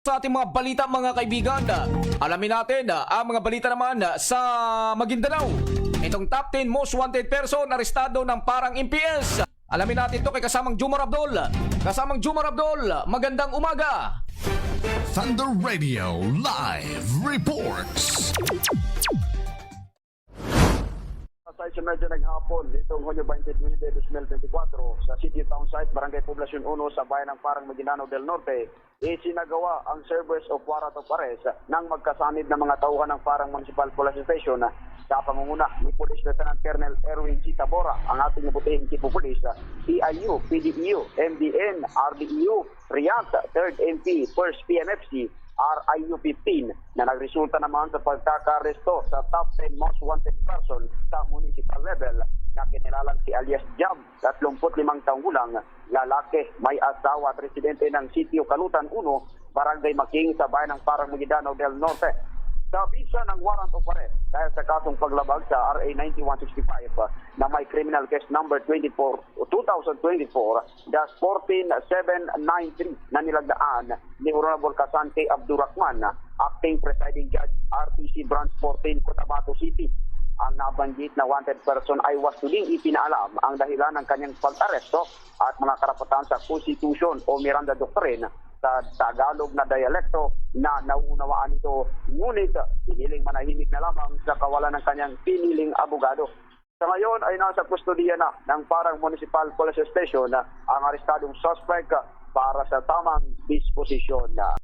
Sa ating mga balita mga kaibigan, alamin natin ah, ang mga balita naman ah, sa Maguindanao. Itong top 10 most wanted person arestado ng parang MPS. Alamin natin to kay kasamang Jumar Abdul. Kasamang Jumar Abdul, magandang umaga. Thunder Radio Live Reports. Sa sa medyo naghapon. Nitong Hunyo 29, 2024 sa City Town Site, Barangay Poblasyon 1 sa bayan ng Parang Maguindanao del Norte, isinagawa ang service of warrant of arrest ng magkasanib na mga tauhan ng Parang Municipal Police Station. Sa pangunguna ni Police Lieutenant Colonel Erwin G. Tabora, ang ating butihing tipo police, PIU, PDEU, MDN, RDEU, RIAT, 3rd MP, 1st PNFC, RIU 15 na nagresulta naman sa pagkakaresto sa top 10 most wanted person sa municipal level na kinilalang si alias Jam, 35 taong gulang, lalaki, may asawa at residente ng sitio Kalutan 1, Barangay Making sa bayan ng Parang Maguindanao del Norte. Sa bisa ng warrant of arrest dahil sa kasong paglabag sa RA 9165 uh, na may criminal case number 24 2024-14793 na nilagdaan ni Honorable Kasante Abdurrahman, acting presiding judge RTC Branch 14 Cotabato City. Ang nabanggit na wanted person ay wasuling ipinaalam ang dahilan ng kanyang pag-aresto at mga karapatan sa Constitution o Miranda Doctrine sa Tagalog na dialekto na nauunawaan ito. Ngunit piniling manahimik na lamang sa kawalan ng kanyang piniling abogado. Sa ngayon ay nasa kustodiya na ng parang Municipal Police Station ang arestadong suspect para sa tamang disposisyon.